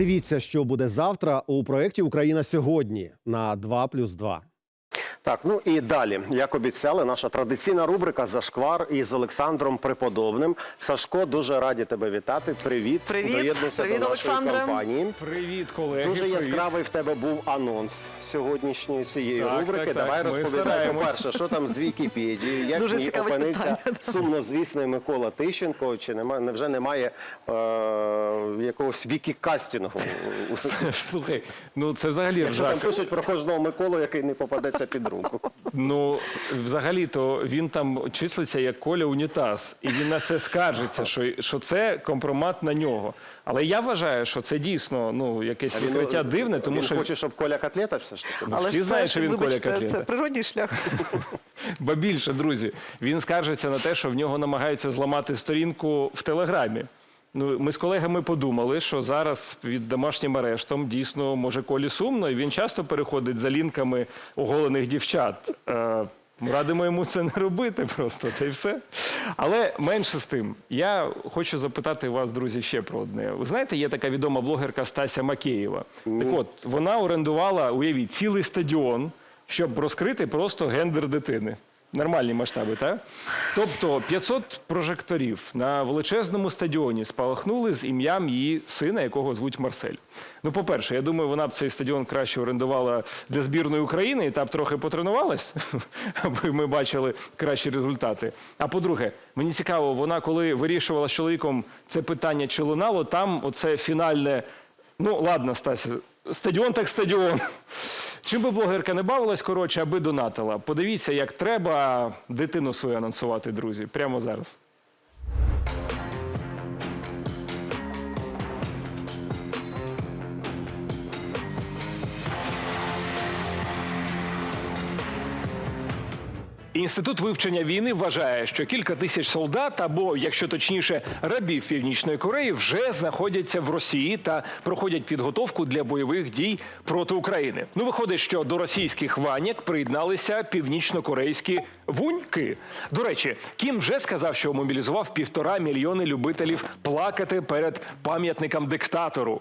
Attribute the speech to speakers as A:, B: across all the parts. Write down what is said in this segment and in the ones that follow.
A: Дивіться, що буде завтра у проєкті Україна сьогодні на 2+,2. Так, ну і далі, як обіцяли, наша традиційна рубрика Зашквар із Олександром Преподобним. Сашко, дуже раді тебе вітати. Привіт,
B: Привіт.
A: доєднуйся
B: Привіт,
A: до нашої
B: Олександре.
A: компанії.
C: Привіт, колеги.
A: Дуже
C: привіт.
A: яскравий в тебе був анонс сьогоднішньої цієї
C: Так,
A: рубрики.
C: так, так,
A: Давай
C: ми
A: розповідай.
C: стараємось.
A: По-перше, що там з Вікіпедією, як
B: Дуже
A: в ній
B: цікаве
A: опинився
B: питання.
A: сумнозвісний Микола Тищенко, чи немає, невже немає е, якогось вікікастінгу?
C: Слухай, ну це взагалі
A: Що там пишуть про кожного Миколу, який не попадеться під руку?
C: Ну, взагалі-то він там числиться як Коля Унітаз, і він на це скаржиться, що, що це компромат на нього. Але я вважаю, що це дійсно ну, якесь відкриття дивне, тому
A: він
C: що
A: хоче, щоб Коля котлета все ж таки.
C: всі
B: ж
C: знають,
B: це,
C: що він Коля
B: вибачте,
C: Котлета.
B: Це природній шлях.
C: Ба більше, друзі, він скаржиться на те, що в нього намагаються зламати сторінку в Телеграмі. Ну, ми з колегами подумали, що зараз під домашнім арештом дійсно може колі сумно, і він часто переходить за лінками оголених дівчат. Е, радимо йому це не робити просто, та й все. Але менше з тим, я хочу запитати вас, друзі, ще про одне. Ви знаєте, є така відома блогерка Стася Макеєва. Так от, вона орендувала, уявіть, цілий стадіон, щоб розкрити просто гендер дитини. Нормальні масштаби, так? Тобто 500 прожекторів на величезному стадіоні спалахнули з ім'ям її сина, якого звуть Марсель. Ну, по-перше, я думаю, вона б цей стадіон краще орендувала для збірної України і та б трохи потренувалась, аби ми бачили кращі результати. А по-друге, мені цікаво, вона коли вирішувала з чоловіком це питання, чи лунало, там оце фінальне. Ну, ладно, Стася, стадіон так стадіон. Чим би блогерка не бавилась, коротше, аби донатила. Подивіться, як треба дитину свою анонсувати, друзі, прямо зараз. Інститут вивчення війни вважає, що кілька тисяч солдат, або, якщо точніше, рабів Північної Кореї, вже знаходяться в Росії та проходять підготовку для бойових дій проти України. Ну, виходить, що до російських ваньок приєдналися північнокорейські вуньки. До речі, Кім вже сказав, що мобілізував півтора мільйони любителів плакати перед пам'ятником диктатору.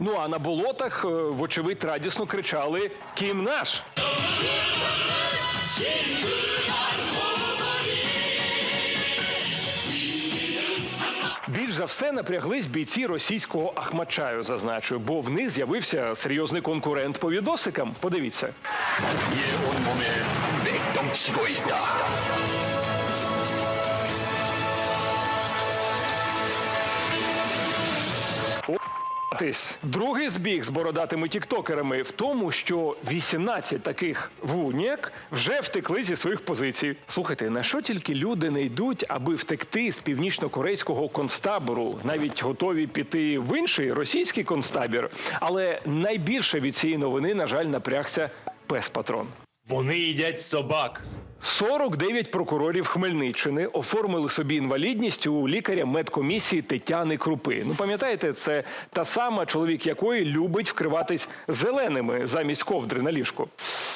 C: Ну а на болотах, е, вочевидь, радісно кричали Кім наш. Більш за все напряглись бійці російського Ахмачаю, зазначу, бо в них з'явився серйозний конкурент по відосикам. Подивіться. Тись. Другий збіг з бородатими тіктокерами в тому, що 18 таких вунєк вже втекли зі своїх позицій. Слухайте, на що тільки люди не йдуть, аби втекти з північно-корейського концтабору, навіть готові піти в інший російський концтабір. Але найбільше від цієї новини, на жаль, напрягся пес патрон.
D: Вони їдять собак.
C: 49 прокурорів Хмельниччини оформили собі інвалідність у лікаря медкомісії Тетяни Крупи. Ну пам'ятаєте, це та сама чоловік якої любить вкриватись зеленими замість ковдри на ліжку.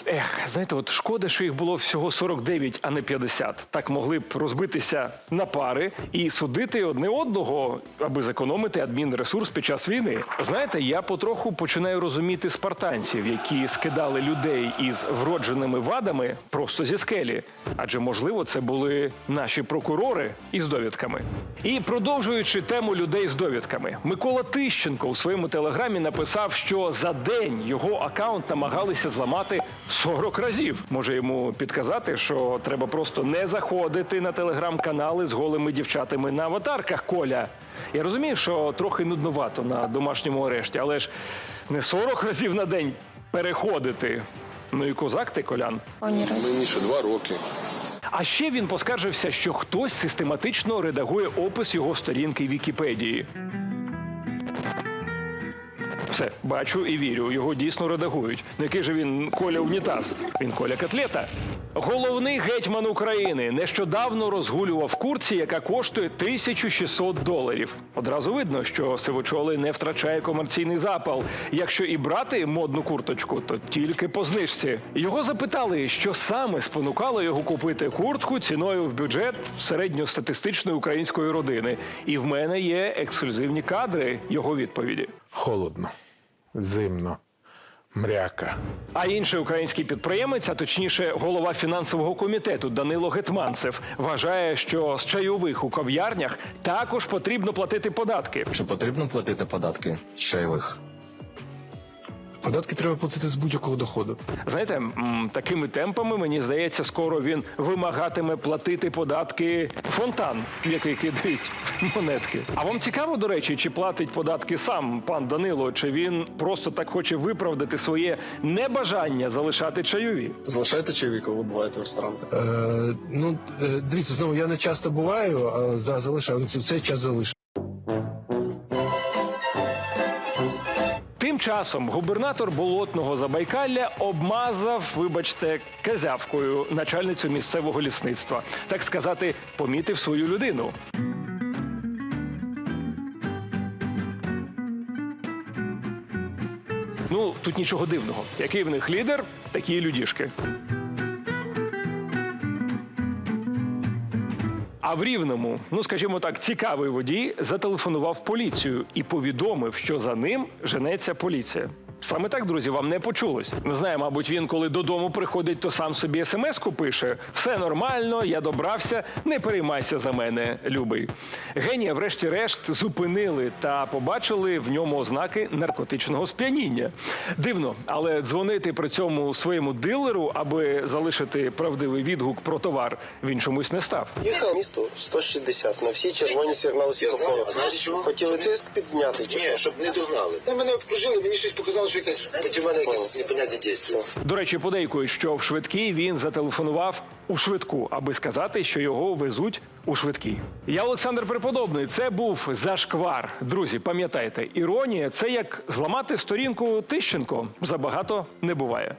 C: Ех, знаєте, от шкода, що їх було всього 49, а не 50. Так могли б розбитися на пари і судити одне одного, аби зекономити адмінресурс під час війни. Знаєте, я потроху починаю розуміти спартанців, які скидали людей із вродженими вадами просто зі скелі. Адже можливо це були наші прокурори із довідками. І продовжуючи тему людей з довідками, Микола Тищенко у своєму телеграмі написав, що за день його акаунт намагалися зламати 40 разів. Може йому підказати, що треба просто не заходити на телеграм-канали з голими дівчатами на аватарках Коля. Я розумію, що трохи нудновато на домашньому арешті, але ж не 40 разів на день переходити. Ну і козак ти, Колян.
E: Мені ще два роки.
C: А ще він поскаржився, що хтось систематично редагує опис його сторінки Вікіпедії. Все, бачу і вірю. Його дійсно редагують. Ну який же він Коля Унітаз? Він Коля Котлета. Головний гетьман України нещодавно розгулював курці, яка коштує 1600 доларів. Одразу видно, що сивочолий не втрачає комерційний запал. Якщо і брати модну курточку, то тільки по знижці. Його запитали, що саме спонукало його купити куртку ціною в бюджет середньостатистичної української родини. І в мене є ексклюзивні кадри його відповіді.
B: Холодно, зимно, мряка.
C: А інший український підприємець, а точніше, голова фінансового комітету Данило Гетманцев, вважає, що з чайових у кав'ярнях також потрібно платити податки.
F: Чи потрібно платити податки з чайових?
G: Податки треба платити з будь-якого доходу.
C: Знаєте, м, такими темпами мені здається, скоро він вимагатиме платити податки фонтан, який кидають монетки. А вам цікаво, до речі, чи платить податки сам пан Данило, чи він просто так хоче виправдати своє небажання залишати чайові?
E: Залишайте чайові, коли буваєте в ресторані.
G: Е, ну, е, дивіться, знову я не часто буваю, а да, залишаю. Ну, Це цей час залишаю.
C: Тим часом губернатор болотного Забайкалля обмазав, вибачте, казявкою начальницю місцевого лісництва. Так сказати, помітив свою людину. Ну, тут нічого дивного. Який в них лідер, такі і людішки. А в Рівному, ну скажімо так, цікавий водій зателефонував поліцію і повідомив, що за ним женеться поліція. Саме так, друзі, вам не почулось. Не знаю, мабуть, він коли додому приходить, то сам собі смс-ку пише: все нормально, я добрався, не переймайся за мене, любий. Генія, врешті-решт, зупинили та побачили в ньому ознаки наркотичного сп'яніння. Дивно, але дзвонити при цьому своєму дилеру, аби залишити правдивий відгук про товар, він чомусь не став.
H: Їхав місто 160 на всі червоні сигнали світлофору. Хотіли тиск підняти чи що?
I: щоб не догнали. Ну, мене обкружили, мені щось показало, що якесь проти мене якесь непонятне дійство.
C: До речі, подейкують, що в швидкій він зателефонував у швидку, аби сказати, що його везуть у швидкій. Я Олександр Преподобний. Це був зашквар. Друзі, пам'ятайте, іронія це як зламати сторінку Тищенко. Забагато не буває.